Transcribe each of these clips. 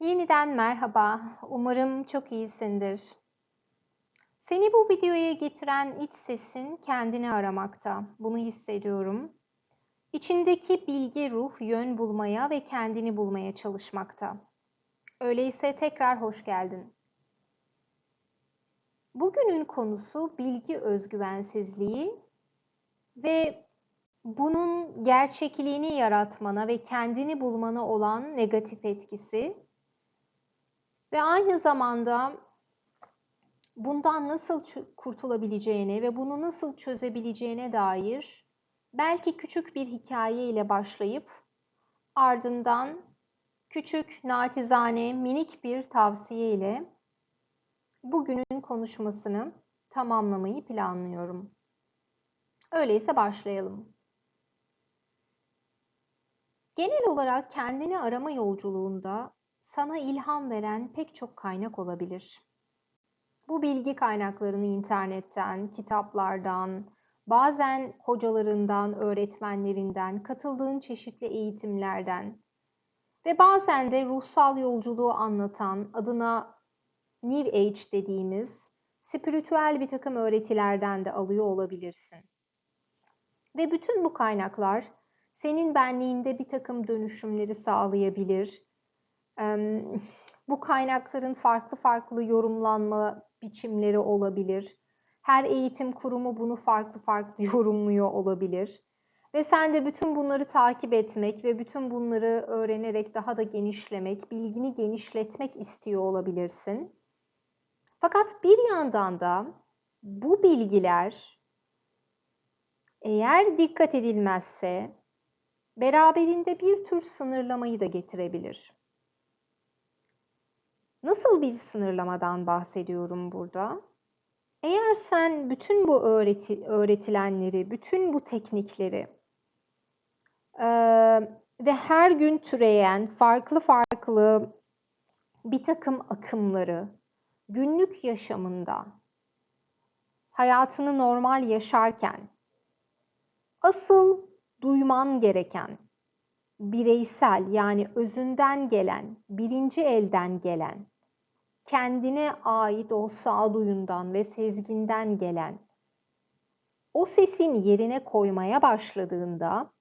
Yeniden merhaba. Umarım çok iyisindir. Seni bu videoya getiren iç sesin kendini aramakta. Bunu hissediyorum. İçindeki bilgi ruh yön bulmaya ve kendini bulmaya çalışmakta. Öyleyse tekrar hoş geldin. Bugünün konusu bilgi özgüvensizliği ve bunun gerçekliğini yaratmana ve kendini bulmana olan negatif etkisi ve aynı zamanda bundan nasıl kurtulabileceğine ve bunu nasıl çözebileceğine dair belki küçük bir hikaye ile başlayıp ardından küçük, naçizane, minik bir tavsiye ile bugünün konuşmasını tamamlamayı planlıyorum. Öyleyse başlayalım. Genel olarak kendini arama yolculuğunda sana ilham veren pek çok kaynak olabilir. Bu bilgi kaynaklarını internetten, kitaplardan, bazen hocalarından, öğretmenlerinden, katıldığın çeşitli eğitimlerden ve bazen de ruhsal yolculuğu anlatan adına New Age dediğimiz spiritüel bir takım öğretilerden de alıyor olabilirsin. Ve bütün bu kaynaklar senin benliğinde bir takım dönüşümleri sağlayabilir. Bu kaynakların farklı farklı yorumlanma biçimleri olabilir. Her eğitim kurumu bunu farklı farklı yorumluyor olabilir. Ve sen de bütün bunları takip etmek ve bütün bunları öğrenerek daha da genişlemek, bilgini genişletmek istiyor olabilirsin. Fakat bir yandan da bu bilgiler eğer dikkat edilmezse beraberinde bir tür sınırlamayı da getirebilir. Nasıl bir sınırlamadan bahsediyorum burada? Eğer sen bütün bu öğreti, öğretilenleri, bütün bu teknikleri e, ve her gün türeyen farklı farklı bir takım akımları günlük yaşamında hayatını normal yaşarken asıl duyman gereken, bireysel yani özünden gelen, birinci elden gelen, kendine ait o sağduyundan ve sezginden gelen o sesin yerine koymaya başladığında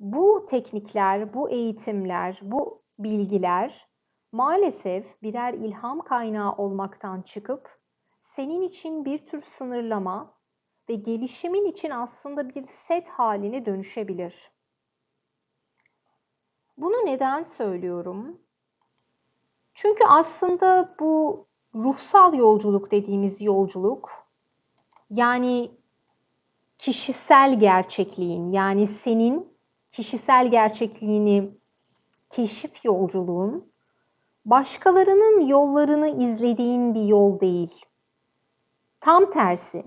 bu teknikler, bu eğitimler, bu bilgiler maalesef birer ilham kaynağı olmaktan çıkıp senin için bir tür sınırlama ve gelişimin için aslında bir set haline dönüşebilir. Bunu neden söylüyorum? Çünkü aslında bu ruhsal yolculuk dediğimiz yolculuk yani kişisel gerçekliğin yani senin kişisel gerçekliğini keşif yolculuğun başkalarının yollarını izlediğin bir yol değil. Tam tersi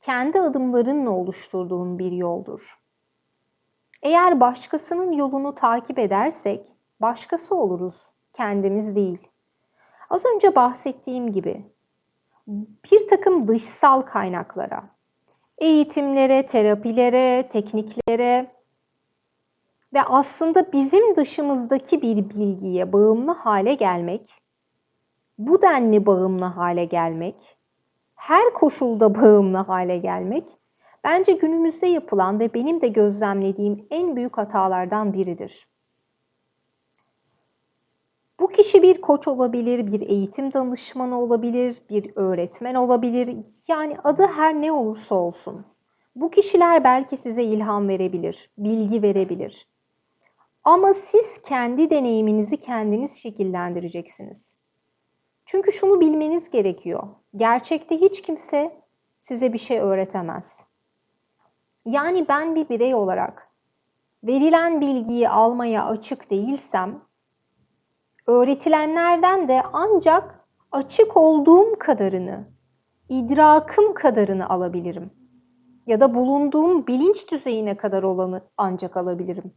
kendi adımlarınla oluşturduğun bir yoldur. Eğer başkasının yolunu takip edersek başkası oluruz, kendimiz değil. Az önce bahsettiğim gibi bir takım dışsal kaynaklara, eğitimlere, terapilere, tekniklere ve aslında bizim dışımızdaki bir bilgiye bağımlı hale gelmek, bu denli bağımlı hale gelmek her koşulda bağımlı hale gelmek bence günümüzde yapılan ve benim de gözlemlediğim en büyük hatalardan biridir. Bu kişi bir koç olabilir, bir eğitim danışmanı olabilir, bir öğretmen olabilir. Yani adı her ne olursa olsun. Bu kişiler belki size ilham verebilir, bilgi verebilir. Ama siz kendi deneyiminizi kendiniz şekillendireceksiniz. Çünkü şunu bilmeniz gerekiyor. Gerçekte hiç kimse size bir şey öğretemez. Yani ben bir birey olarak verilen bilgiyi almaya açık değilsem öğretilenlerden de ancak açık olduğum kadarını, idrakım kadarını alabilirim. Ya da bulunduğum bilinç düzeyine kadar olanı ancak alabilirim.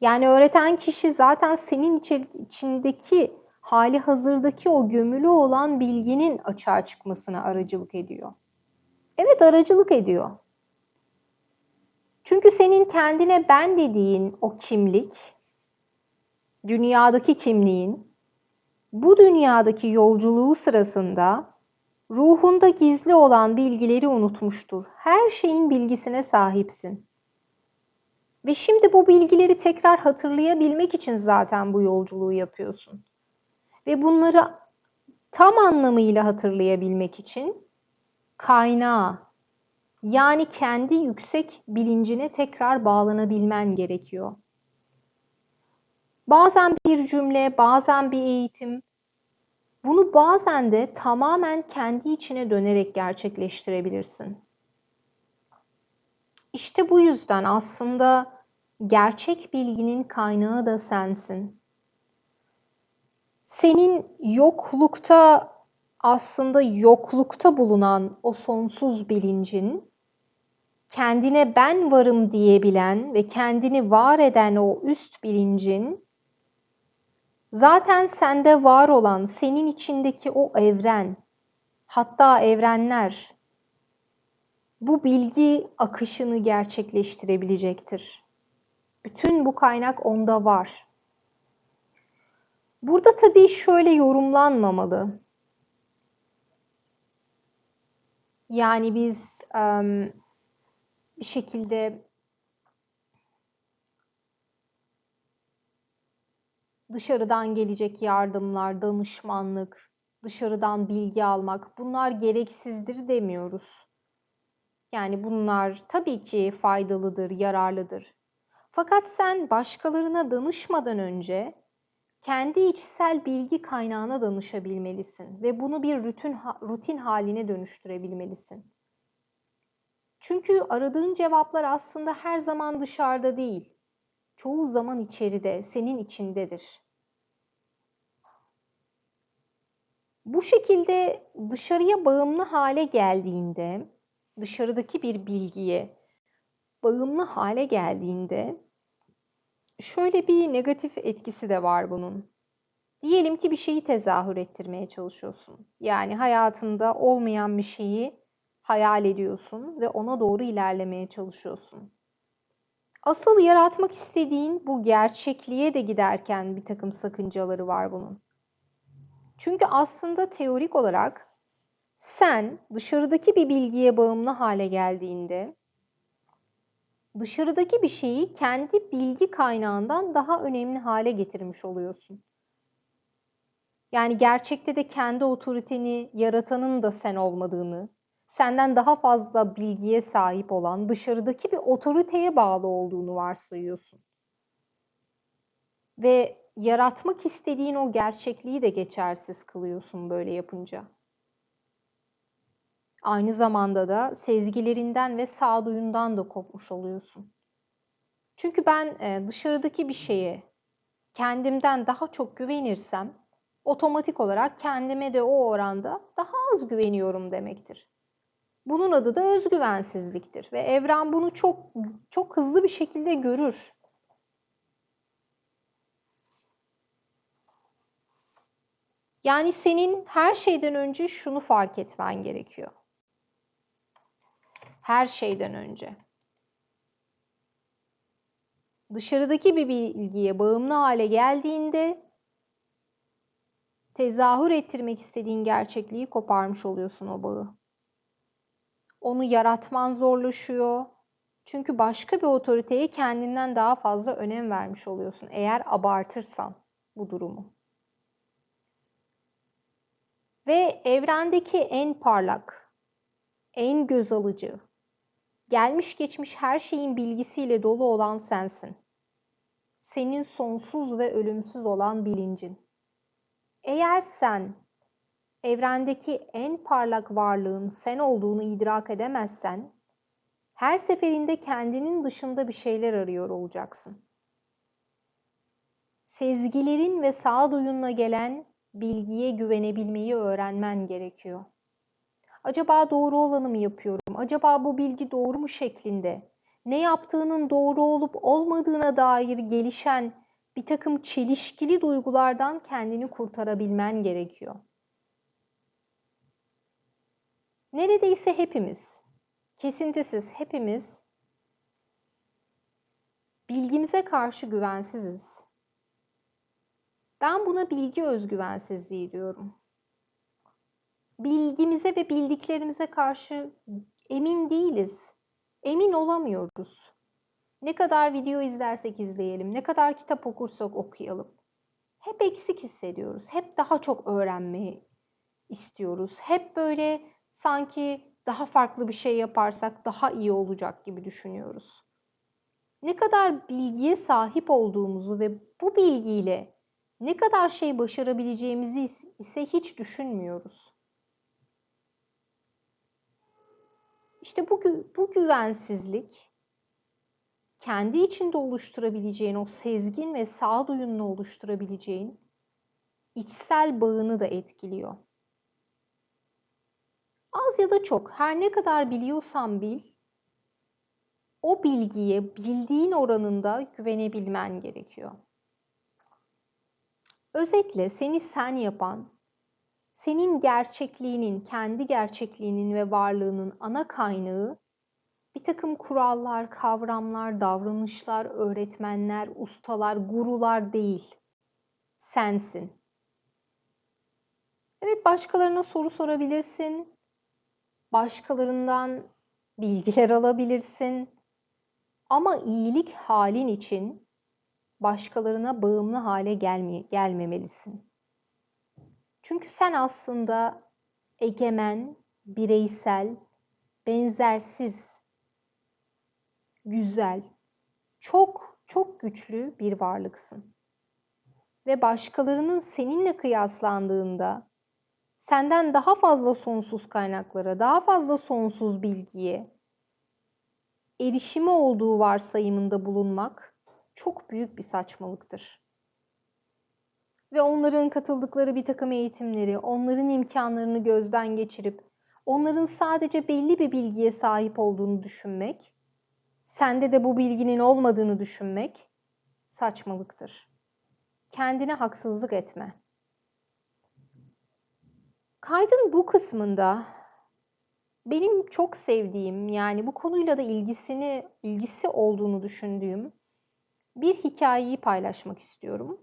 Yani öğreten kişi zaten senin içindeki hali hazırdaki o gömülü olan bilginin açığa çıkmasına aracılık ediyor. Evet aracılık ediyor. Çünkü senin kendine ben dediğin o kimlik dünyadaki kimliğin bu dünyadaki yolculuğu sırasında ruhunda gizli olan bilgileri unutmuştur. Her şeyin bilgisine sahipsin. Ve şimdi bu bilgileri tekrar hatırlayabilmek için zaten bu yolculuğu yapıyorsun. Ve bunları tam anlamıyla hatırlayabilmek için kaynağa yani kendi yüksek bilincine tekrar bağlanabilmen gerekiyor. Bazen bir cümle, bazen bir eğitim, bunu bazen de tamamen kendi içine dönerek gerçekleştirebilirsin. İşte bu yüzden aslında gerçek bilginin kaynağı da sensin. Senin yoklukta aslında yoklukta bulunan o sonsuz bilincin kendine ben varım diyebilen ve kendini var eden o üst bilincin zaten sende var olan senin içindeki o evren hatta evrenler bu bilgi akışını gerçekleştirebilecektir. Bütün bu kaynak onda var. Burada tabii şöyle yorumlanmamalı. Yani biz um, şekilde dışarıdan gelecek yardımlar, danışmanlık, dışarıdan bilgi almak bunlar gereksizdir demiyoruz. Yani bunlar tabii ki faydalıdır, yararlıdır. Fakat sen başkalarına danışmadan önce kendi içsel bilgi kaynağına danışabilmelisin ve bunu bir rutin, rutin haline dönüştürebilmelisin. Çünkü aradığın cevaplar aslında her zaman dışarıda değil. Çoğu zaman içeride, senin içindedir. Bu şekilde dışarıya bağımlı hale geldiğinde, dışarıdaki bir bilgiye bağımlı hale geldiğinde şöyle bir negatif etkisi de var bunun. Diyelim ki bir şeyi tezahür ettirmeye çalışıyorsun. Yani hayatında olmayan bir şeyi hayal ediyorsun ve ona doğru ilerlemeye çalışıyorsun. Asıl yaratmak istediğin bu gerçekliğe de giderken bir takım sakıncaları var bunun. Çünkü aslında teorik olarak sen dışarıdaki bir bilgiye bağımlı hale geldiğinde dışarıdaki bir şeyi kendi bilgi kaynağından daha önemli hale getirmiş oluyorsun. Yani gerçekte de kendi otoriteni yaratanın da sen olmadığını, senden daha fazla bilgiye sahip olan dışarıdaki bir otoriteye bağlı olduğunu varsayıyorsun. Ve yaratmak istediğin o gerçekliği de geçersiz kılıyorsun böyle yapınca. Aynı zamanda da sezgilerinden ve sağduyundan da kopmuş oluyorsun. Çünkü ben e, dışarıdaki bir şeye kendimden daha çok güvenirsem otomatik olarak kendime de o oranda daha az güveniyorum demektir. Bunun adı da özgüvensizliktir ve evren bunu çok çok hızlı bir şekilde görür. Yani senin her şeyden önce şunu fark etmen gerekiyor. Her şeyden önce. Dışarıdaki bir bilgiye bağımlı hale geldiğinde tezahür ettirmek istediğin gerçekliği koparmış oluyorsun o bağı. Onu yaratman zorlaşıyor. Çünkü başka bir otoriteye kendinden daha fazla önem vermiş oluyorsun eğer abartırsan bu durumu. Ve evrendeki en parlak, en göz alıcı, gelmiş geçmiş her şeyin bilgisiyle dolu olan sensin. Senin sonsuz ve ölümsüz olan bilincin. Eğer sen evrendeki en parlak varlığın sen olduğunu idrak edemezsen, her seferinde kendinin dışında bir şeyler arıyor olacaksın. Sezgilerin ve sağduyunla gelen bilgiye güvenebilmeyi öğrenmen gerekiyor. Acaba doğru olanı mı yapıyorum? Acaba bu bilgi doğru mu şeklinde? Ne yaptığının doğru olup olmadığına dair gelişen bir takım çelişkili duygulardan kendini kurtarabilmen gerekiyor. Neredeyse hepimiz, kesintisiz hepimiz bilgimize karşı güvensiziz. Ben buna bilgi özgüvensizliği diyorum. Bilgimize ve bildiklerimize karşı emin değiliz. Emin olamıyoruz. Ne kadar video izlersek izleyelim, ne kadar kitap okursak okuyalım. Hep eksik hissediyoruz. Hep daha çok öğrenmeyi istiyoruz. Hep böyle sanki daha farklı bir şey yaparsak daha iyi olacak gibi düşünüyoruz. Ne kadar bilgiye sahip olduğumuzu ve bu bilgiyle ne kadar şey başarabileceğimizi ise hiç düşünmüyoruz. İşte bu, bu güvensizlik kendi içinde oluşturabileceğin o sezgin ve sağduyunla oluşturabileceğin içsel bağını da etkiliyor. Az ya da çok her ne kadar biliyorsan bil, o bilgiye bildiğin oranında güvenebilmen gerekiyor. Özetle seni sen yapan, senin gerçekliğinin, kendi gerçekliğinin ve varlığının ana kaynağı bir takım kurallar, kavramlar, davranışlar, öğretmenler, ustalar, gurular değil. Sensin. Evet başkalarına soru sorabilirsin. Başkalarından bilgiler alabilirsin. Ama iyilik halin için başkalarına bağımlı hale gelme, gelmemelisin. Çünkü sen aslında egemen, bireysel, benzersiz, güzel, çok çok güçlü bir varlıksın. Ve başkalarının seninle kıyaslandığında senden daha fazla sonsuz kaynaklara, daha fazla sonsuz bilgiye erişimi olduğu varsayımında bulunmak çok büyük bir saçmalıktır. Ve onların katıldıkları bir takım eğitimleri, onların imkanlarını gözden geçirip onların sadece belli bir bilgiye sahip olduğunu düşünmek, sende de bu bilginin olmadığını düşünmek saçmalıktır. Kendine haksızlık etme. Kaydın bu kısmında benim çok sevdiğim yani bu konuyla da ilgisini ilgisi olduğunu düşündüğüm bir hikayeyi paylaşmak istiyorum.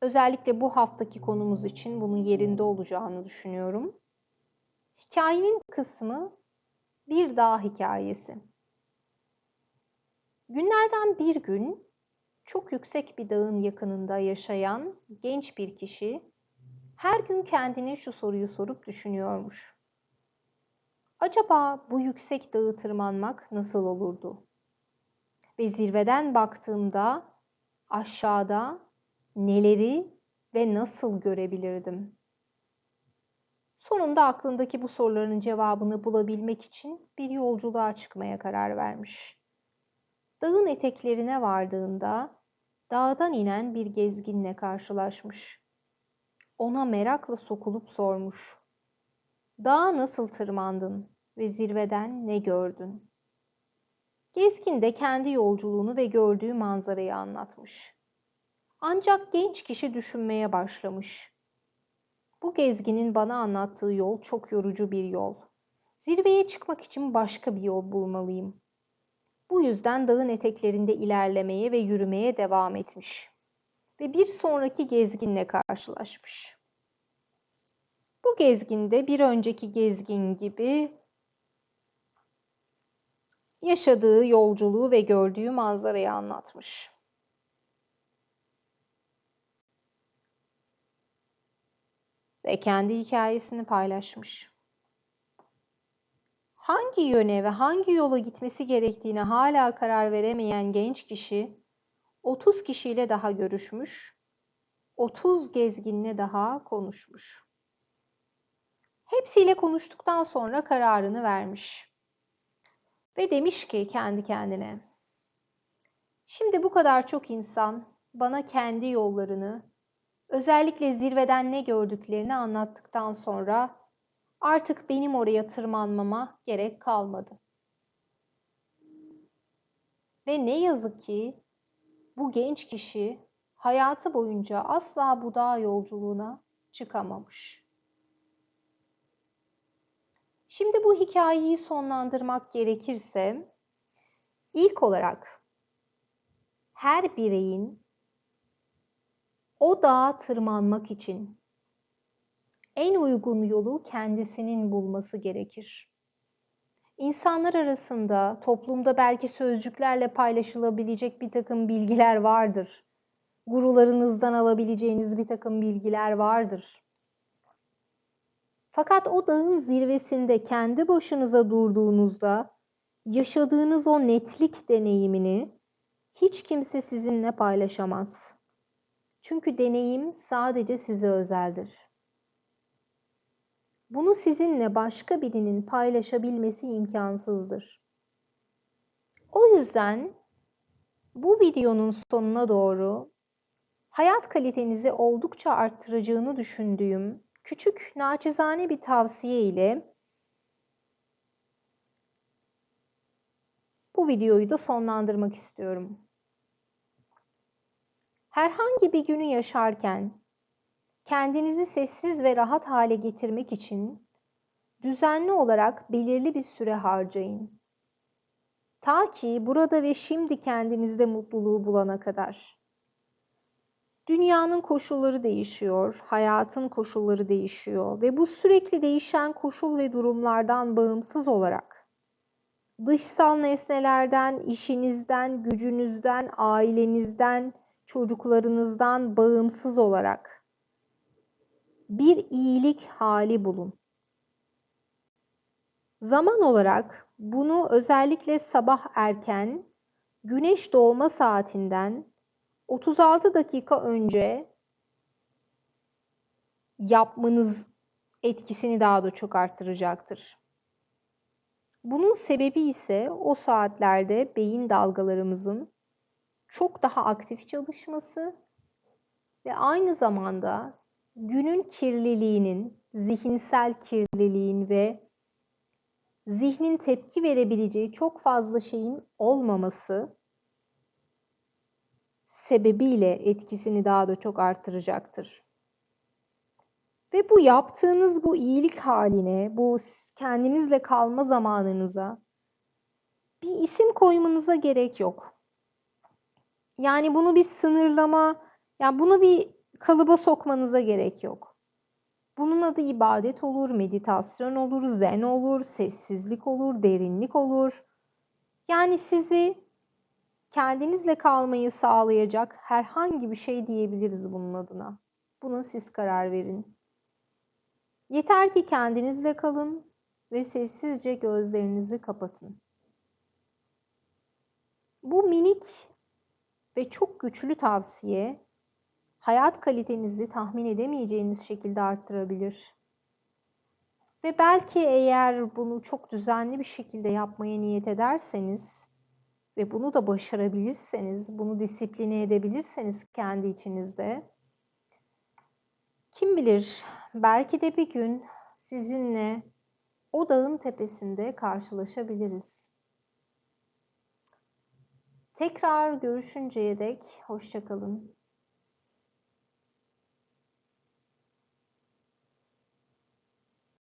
Özellikle bu haftaki konumuz için bunun yerinde olacağını düşünüyorum. Hikayenin kısmı bir dağ hikayesi. Günlerden bir gün çok yüksek bir dağın yakınında yaşayan genç bir kişi her gün kendine şu soruyu sorup düşünüyormuş. Acaba bu yüksek dağı tırmanmak nasıl olurdu? Ve zirveden baktığımda aşağıda neleri ve nasıl görebilirdim? Sonunda aklındaki bu soruların cevabını bulabilmek için bir yolculuğa çıkmaya karar vermiş. Dağın eteklerine vardığında dağdan inen bir gezginle karşılaşmış. Ona merakla sokulup sormuş. Dağa nasıl tırmandın ve zirveden ne gördün? Gezgin de kendi yolculuğunu ve gördüğü manzarayı anlatmış. Ancak genç kişi düşünmeye başlamış. Bu gezginin bana anlattığı yol çok yorucu bir yol. Zirveye çıkmak için başka bir yol bulmalıyım. Bu yüzden dağın eteklerinde ilerlemeye ve yürümeye devam etmiş. Ve bir sonraki gezginle karşılaşmış. Bu gezginde bir önceki gezgin gibi yaşadığı yolculuğu ve gördüğü manzarayı anlatmış. ve kendi hikayesini paylaşmış. Hangi yöne ve hangi yola gitmesi gerektiğine hala karar veremeyen genç kişi 30 kişiyle daha görüşmüş, 30 gezginle daha konuşmuş. Hepsiyle konuştuktan sonra kararını vermiş. Ve demiş ki kendi kendine, Şimdi bu kadar çok insan bana kendi yollarını, Özellikle zirveden ne gördüklerini anlattıktan sonra artık benim oraya tırmanmama gerek kalmadı. Ve ne yazık ki bu genç kişi hayatı boyunca asla bu dağ yolculuğuna çıkamamış. Şimdi bu hikayeyi sonlandırmak gerekirse ilk olarak her bireyin o dağa tırmanmak için en uygun yolu kendisinin bulması gerekir. İnsanlar arasında, toplumda belki sözcüklerle paylaşılabilecek bir takım bilgiler vardır. Gurularınızdan alabileceğiniz bir takım bilgiler vardır. Fakat o dağın zirvesinde kendi başınıza durduğunuzda yaşadığınız o netlik deneyimini hiç kimse sizinle paylaşamaz. Çünkü deneyim sadece size özeldir. Bunu sizinle başka birinin paylaşabilmesi imkansızdır. O yüzden bu videonun sonuna doğru hayat kalitenizi oldukça arttıracağını düşündüğüm küçük naçizane bir tavsiye ile bu videoyu da sonlandırmak istiyorum. Herhangi bir günü yaşarken kendinizi sessiz ve rahat hale getirmek için düzenli olarak belirli bir süre harcayın. Ta ki burada ve şimdi kendinizde mutluluğu bulana kadar. Dünyanın koşulları değişiyor, hayatın koşulları değişiyor ve bu sürekli değişen koşul ve durumlardan bağımsız olarak dışsal nesnelerden, işinizden, gücünüzden, ailenizden, çocuklarınızdan bağımsız olarak bir iyilik hali bulun. Zaman olarak bunu özellikle sabah erken güneş doğma saatinden 36 dakika önce yapmanız etkisini daha da çok arttıracaktır. Bunun sebebi ise o saatlerde beyin dalgalarımızın çok daha aktif çalışması ve aynı zamanda günün kirliliğinin, zihinsel kirliliğin ve zihnin tepki verebileceği çok fazla şeyin olmaması sebebiyle etkisini daha da çok artıracaktır. Ve bu yaptığınız bu iyilik haline, bu kendinizle kalma zamanınıza bir isim koymanıza gerek yok. Yani bunu bir sınırlama, yani bunu bir kalıba sokmanıza gerek yok. Bunun adı ibadet olur, meditasyon olur, zen olur, sessizlik olur, derinlik olur. Yani sizi kendinizle kalmayı sağlayacak herhangi bir şey diyebiliriz bunun adına. Buna siz karar verin. Yeter ki kendinizle kalın ve sessizce gözlerinizi kapatın. Bu minik ve çok güçlü tavsiye hayat kalitenizi tahmin edemeyeceğiniz şekilde arttırabilir. Ve belki eğer bunu çok düzenli bir şekilde yapmaya niyet ederseniz ve bunu da başarabilirseniz, bunu disipline edebilirseniz kendi içinizde kim bilir belki de bir gün sizinle o dağın tepesinde karşılaşabiliriz. Tekrar görüşünceye dek hoşçakalın.